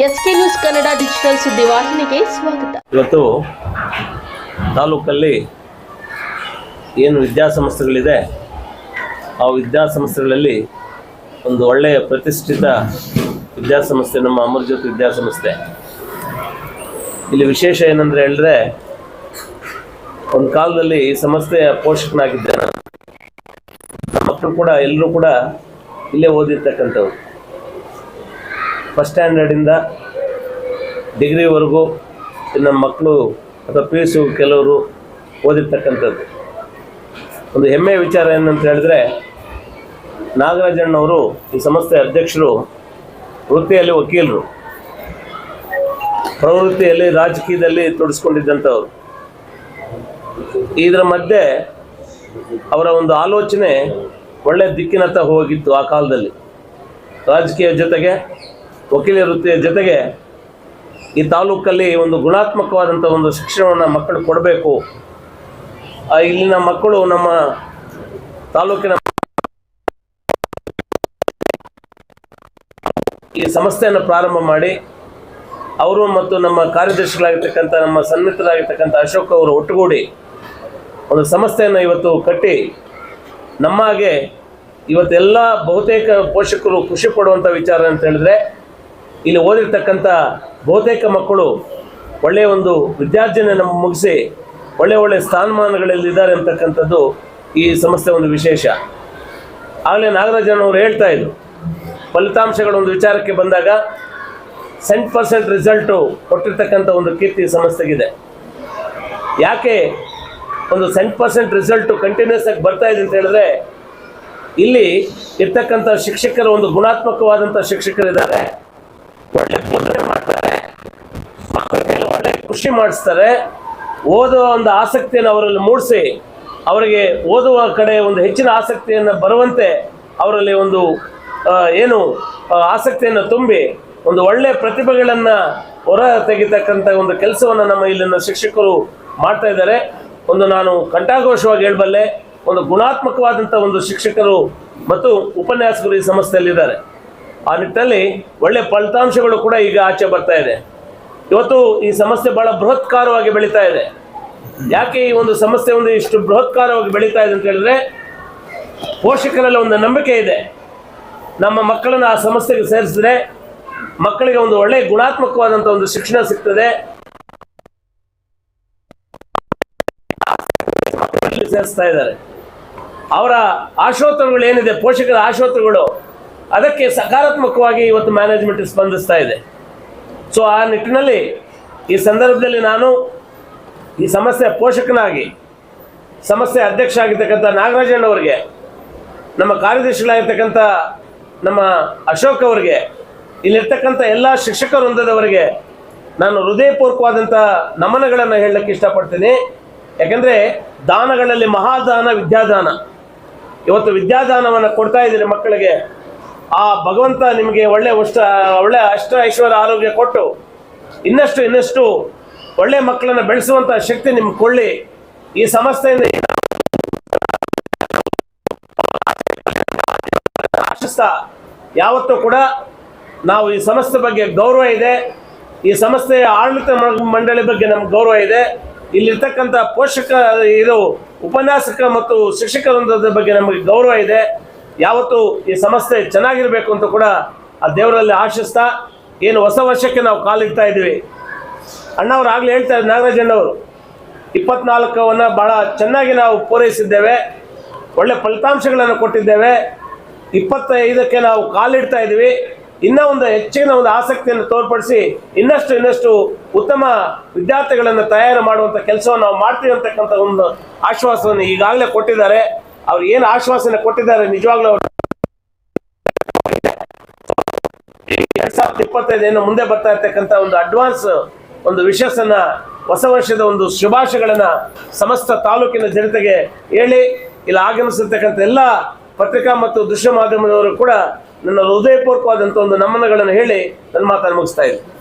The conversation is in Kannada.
ಎಸ್ಕೆ ನ್ಯೂಸ್ ಕನ್ನಡ ಡಿಜಿಟಲ್ ಸುದ್ದಿವಾಹಿನಿಗೆ ಸ್ವಾಗತ. ಇವತ್ತು ತಾಲೂಕಲ್ಲಿ ಏನು ವಿದ್ಯಾಸಂಸ್ಥೆಗಳಿದೆ, ಆ ವಿದ್ಯಾಸಂಸ್ಥೆಗಳಲ್ಲಿ ಒಂದು ಒಳ್ಳೆಯ ಪ್ರತಿಷ್ಠಿತ ವಿದ್ಯಾಸಂಸ್ಥೆ, ನಮ್ಮ ಅಮರ್ಜ್ಯೋತಿ ವಿದ್ಯಾಸಂಸ್ಥೆ. ಇಲ್ಲಿ ವಿಶೇಷ ಏನಂದ್ರೆ ಹೇಳಿದ್ರೆ, ಒಂದು ಕಾಲದಲ್ಲಿ ಈ ಸಂಸ್ಥೆಯ ಪೋಷಕನಾಗಿದ್ದೆ ನಾನು. ಮಕ್ಕಳು ಕೂಡ, ಎಲ್ಲರೂ ಕೂಡ ಇಲ್ಲೇ ಓದಿರ್ತಕ್ಕಂಥವ್ರು. ಫಸ್ಟ್ ಸ್ಟ್ಯಾಂಡರ್ಡಿಂದ ಡಿಗ್ರಿವರೆಗೂ ನಮ್ಮ ಮಕ್ಕಳು ಅಥವಾ ಪಿ ಯು ಕೆಲವರು ಓದಿರ್ತಕ್ಕಂಥದ್ದು. ಒಂದು ಹೆಮ್ಮೆಯ ವಿಚಾರ ಏನಂತ ಹೇಳಿದ್ರೆ, ನಾಗರಾಜಣ್ಣವರು ಈ ಸಂಸ್ಥೆ ಅಧ್ಯಕ್ಷರು ವೃತ್ತಿಯಲ್ಲಿ ವಕೀಲರು. ಪ್ರವೃತ್ತಿಯಲ್ಲಿ ರಾಜಕೀಯದಲ್ಲಿ ತೊಡಸ್ಕೊಂಡಿದ್ದಂಥವ್ರು. ಇದರ ಮಧ್ಯೆ ಅವರ ಒಂದು ಆಲೋಚನೆ ಒಳ್ಳೆಯ ದಿಕ್ಕಿನತ್ತ ಹೋಗಿತ್ತು ಆ ಕಾಲದಲ್ಲಿ. ರಾಜಕೀಯ ಜೊತೆಗೆ ವಕೀಲ ವೃತ್ತಿಯ ಜೊತೆಗೆ ಈ ತಾಲೂಕಲ್ಲಿ ಒಂದು ಗುಣಾತ್ಮಕವಾದಂಥ ಒಂದು ಶಿಕ್ಷಣವನ್ನು ಮಕ್ಕಳು ಕೊಡಬೇಕು. ಇಲ್ಲಿನ ಮಕ್ಕಳು ನಮ್ಮ ತಾಲೂಕಿನ ಈ ಸಂಸ್ಥೆಯನ್ನು ಪ್ರಾರಂಭ ಮಾಡಿ, ಅವರು ಮತ್ತು ನಮ್ಮ ಕಾರ್ಯದರ್ಶಿಗಳಾಗಿರ್ತಕ್ಕಂಥ, ನಮ್ಮ ಸನ್ನಿಹಿತರಾಗಿರ್ತಕ್ಕಂಥ ಅಶೋಕ್ ಅವರು ಒಟ್ಟುಗೂಡಿ ಒಂದು ಸಂಸ್ಥೆಯನ್ನು ಇವತ್ತು ಕಟ್ಟಿ, ನಮ್ಮ ಹಾಗೆ ಇವತ್ತೆಲ್ಲ ಬಹುತೇಕ ಪೋಷಕರು ಖುಷಿ ಪಡುವಂಥ ವಿಚಾರ ಅಂತ ಹೇಳಿದ್ರೆ ಇಲ್ಲಿ ಓದಿರ್ತಕ್ಕಂಥ ಬಹುತೇಕ ಮಕ್ಕಳು ಒಳ್ಳೆಯ ಒಂದು ವಿದ್ಯಾರ್ಜನೆಯನ್ನು ಮುಗಿಸಿ ಒಳ್ಳೆ ಒಳ್ಳೆ ಸ್ಥಾನಮಾನಗಳಲ್ಲಿ ಇದ್ದಾರೆ ಅಂತಕ್ಕಂಥದ್ದು ಈ ಸಂಸ್ಥೆ ಒಂದು ವಿಶೇಷ. ಆಗಲೇ ನಾಗರಾಜನವರು ಹೇಳ್ತಾ ಇದ್ರು. ಫಲಿತಾಂಶಗಳ ಒಂದು ವಿಚಾರಕ್ಕೆ ಬಂದಾಗ ಸೆಂಟ್ ಪರ್ಸೆಂಟ್ ರಿಸಲ್ಟು ಕೊಟ್ಟಿರ್ತಕ್ಕಂಥ ಒಂದು ಕೀರ್ತಿ ಸಂಸ್ಥೆಗಿದೆ. ಯಾಕೆ ಒಂದು ಸೆಂಟ್ ಪರ್ಸೆಂಟ್ ರಿಸಲ್ಟು ಕಂಟಿನ್ಯೂಸ್ ಆಗಿ ಬರ್ತಾ ಇದೆ ಅಂತ ಹೇಳಿದ್ರೆ ಇಲ್ಲಿ ಇರ್ತಕ್ಕಂಥ ಶಿಕ್ಷಕರು ಒಂದು ಗುಣಾತ್ಮಕವಾದಂಥ ಶಿಕ್ಷಕರಿದ್ದಾರೆ. ಒಳ್ಳೆ ಮಾಡ್ತಾರೆ ಮಕ್ಕಳಿಗೆ ಒಳ್ಳೆ ಖುಷಿ ಮಾಡಿಸ್ತಾರೆ. ಓದುವ ಒಂದು ಆಸಕ್ತಿಯನ್ನು ಅವರಲ್ಲಿ ಮೂಡಿಸಿ, ಅವರಿಗೆ ಓದುವ ಕಡೆ ಒಂದು ಹೆಚ್ಚಿನ ಆಸಕ್ತಿಯನ್ನು ಬರುವಂತೆ ಅವರಲ್ಲಿ ಒಂದು ಏನು ಆಸಕ್ತಿಯನ್ನು ತುಂಬಿ ಒಂದು ಒಳ್ಳೆ ಪ್ರತಿಭೆಗಳನ್ನು ಹೊರ ತೆಗಿತಕ್ಕಂಥ ಒಂದು ಕೆಲಸವನ್ನು ನಮ್ಮ ಇಲ್ಲಿನ ಶಿಕ್ಷಕರು ಮಾಡ್ತಾ ಇದ್ದಾರೆ. ಒಂದು ನಾನು ಕಂಠಾಘೋಷವಾಗಿ ಹೇಳಬಲ್ಲೆ, ಒಂದು ಗುಣಾತ್ಮಕವಾದಂಥ ಒಂದು ಶಿಕ್ಷಕರು ಮತ್ತು ಉಪನ್ಯಾಸಕರು ಈ ಸಂಸ್ಥೆಯಲ್ಲಿದ್ದಾರೆ. ಆ ನಿಟ್ಟಿನಲ್ಲಿ ಒಳ್ಳೆ ಫಲಿತಾಂಶಗಳು ಕೂಡ ಈಗ ಆಚೆ ಬರ್ತಾ ಇದೆ. ಇವತ್ತು ಈ ಸಮಸ್ಯೆ ಬಹಳ ಬೃಹತ್ಕಾರವಾಗಿ ಬೆಳೀತಾ ಇದೆ. ಯಾಕೆ ಈ ಒಂದು ಸಮಸ್ಯೆ ಒಂದು ಇಷ್ಟು ಬೃಹತ್ಕಾರವಾಗಿ ಬೆಳೀತಾ ಇದೆ ಅಂತ ಹೇಳಿದ್ರೆ, ಪೋಷಕರಲ್ಲಿ ಒಂದು ನಂಬಿಕೆ ಇದೆ. ನಮ್ಮ ಮಕ್ಕಳನ್ನು ಆ ಸಮಸ್ಯೆಗೆ ಸೇರಿಸಿದ್ರೆ ಮಕ್ಕಳಿಗೆ ಒಂದು ಒಳ್ಳೆ ಗುಣಾತ್ಮಕವಾದಂಥ ಒಂದು ಶಿಕ್ಷಣ ಸಿಗ್ತದೆ. ಸೇರಿಸ್ತಾ ಇದ್ದಾರೆ. ಅವರ ಆಶೋತ್ತರಗಳು ಏನಿದೆ? ಪೋಷಕರ ಆಶೋತ್ತರಗಳು ಅದಕ್ಕೆ ಸಕಾರಾತ್ಮಕವಾಗಿ ಇವತ್ತು ಮ್ಯಾನೇಜ್ಮೆಂಟ್ ಸ್ಪಂದಿಸ್ತಾ ಇದೆ. ಸೊ ಆ ನಿಟ್ಟಿನಲ್ಲಿ ಈ ಸಂದರ್ಭದಲ್ಲಿ ನಾನು ಈ ಸಮಸ್ಯೆ ಪೋಷಕನಾಗಿ, ಸಮಸ್ಯೆ ಅಧ್ಯಕ್ಷ ಆಗಿರ್ತಕ್ಕಂಥ ನಾಗರಾಜಣ್ಣವರಿಗೆ ನಮ್ಮ ಕಾರ್ಯದರ್ಶಿಗಳಾಗಿರ್ತಕ್ಕಂಥ ನಮ್ಮ ಅಶೋಕ್ ಅವರಿಗೆ, ಇಲ್ಲಿರ್ತಕ್ಕಂಥ ಎಲ್ಲ ಶಿಕ್ಷಕ ವೃಂದದವರಿಗೆ ನಾನು ಹೃದಯಪೂರ್ವಕವಾದಂಥ ನಮನಗಳನ್ನು ಹೇಳಲಿಕ್ಕೆ ಇಷ್ಟಪಡ್ತೀನಿ. ಯಾಕಂದರೆ ದಾನಗಳಲ್ಲಿ ಮಹಾದಾನ ವಿದ್ಯಾದಾನ. ಇವತ್ತು ವಿದ್ಯಾದಾನವನ್ನು ಕೊಡ್ತಾ ಇದ್ದೀರಿ ಮಕ್ಕಳಿಗೆ. ಆ ಭಗವಂತ ನಿಮಗೆ ಒಳ್ಳೆ ಉಷ್ಟ, ಒಳ್ಳೆ ಅಷ್ಟ ಐಶ್ವರ್ಯ ಆರೋಗ್ಯ ಕೊಟ್ಟು ಇನ್ನಷ್ಟು ಇನ್ನಷ್ಟು ಒಳ್ಳೆ ಮಕ್ಕಳನ್ನು ಬೆಳೆಸುವಂಥ ಶಕ್ತಿ ನಿಮ್ಗೆ ಕೊಳ್ಳಿ. ಈ ಸಮಸ್ಯೆಯಿಂದ ಆಶಿಸ್ತಾ. ಯಾವತ್ತೂ ಕೂಡ ನಾವು ಈ ಸಂಸ್ಥೆ ಬಗ್ಗೆ ಗೌರವ ಇದೆ. ಈ ಸಂಸ್ಥೆಯ ಆಡಳಿತ ಮಂಡಳಿ ಬಗ್ಗೆ ನಮ್ಗೆ ಗೌರವ ಇದೆ. ಇಲ್ಲಿರ್ತಕ್ಕಂಥ ಪೋಷಕ ಇದು ಉಪನ್ಯಾಸಕ ಮತ್ತು ಶಿಕ್ಷಕರ ಬಗ್ಗೆ ನಮಗೆ ಗೌರವ ಇದೆ. ಯಾವತ್ತು ಈ ಸಮಸ್ಯೆ ಚೆನ್ನಾಗಿರಬೇಕು ಅಂತ ಕೂಡ ಆ ದೇವರಲ್ಲಿ ಆಶಿಸ್ತಾ ಏನು ಹೊಸ ವರ್ಷಕ್ಕೆ ನಾವು ಕಾಲಿಡ್ತಾ ಇದ್ದೀವಿ. ಅಣ್ಣವ್ರು ಆಗಲೇ ಹೇಳ್ತಾ ಇದ್ದಾರೆ ನಾಗರಾಜಣ್ಣವರು ಇಪ್ಪತ್ನಾಲ್ಕವನ್ನು ಭಾಳ ಚೆನ್ನಾಗಿ ನಾವು ಪೂರೈಸಿದ್ದೇವೆ, ಒಳ್ಳೆ ಫಲಿತಾಂಶಗಳನ್ನು ಕೊಟ್ಟಿದ್ದೇವೆ, ಇಪ್ಪತ್ತೈದಕ್ಕೆ ನಾವು ಕಾಲಿಡ್ತಾ ಇದ್ದೀವಿ. ಇನ್ನೂ ಒಂದು ಹೆಚ್ಚಿನ ಒಂದು ಆಸಕ್ತಿಯನ್ನು ತೋರ್ಪಡಿಸಿ ಇನ್ನಷ್ಟು ಇನ್ನಷ್ಟು ಉತ್ತಮ ವಿದ್ಯಾರ್ಥಿಗಳನ್ನು ತಯಾರು ಮಾಡುವಂಥ ಕೆಲಸವನ್ನು ನಾವು ಮಾಡ್ತೀವಿ ಅಂತಕ್ಕಂಥ ಒಂದು ಆಶ್ವಾಸವನ್ನು ಈಗಾಗಲೇ ಕೊಟ್ಟಿದ್ದಾರೆ. ಅವ್ರು ಏನು ಆಶ್ವಾಸನೆ ಕೊಟ್ಟಿದ್ದಾರೆ ನಿಜವಾಗ್ಲೂ ಅವರು? ಎರಡ್ ಸಾವಿರದ ಇಪ್ಪತ್ತೈದು ಏನೋ ಮುಂದೆ ಬರ್ತಾ ಇರ್ತಕ್ಕಂಥ ಒಂದು ಅಡ್ವಾನ್ಸ್ ಒಂದು ವಿಶಸ್ಸನ್ನ, ಹೊಸ ವರ್ಷದ ಒಂದು ಶುಭಾಶಯಗಳನ್ನ ಸಮಸ್ತ ತಾಲೂಕಿನ ಜನತೆಗೆ ಹೇಳಿ, ಇಲ್ಲಿ ಆಗಮಿಸಿರ್ತಕ್ಕಂಥ ಎಲ್ಲ ಪತ್ರಿಕಾ ಮತ್ತು ದೃಶ್ಯ ಮಾಧ್ಯಮದವರು ಕೂಡ ನನ್ನ ಹೃದಯಪೂರ್ವಕವಾದಂಥ ಒಂದು ನಮನಗಳನ್ನು ಹೇಳಿ ನನ್ನ ಮಾತನ್ನು ಮುಗಿಸ್ತಾ ಇದ್ದೀನಿ.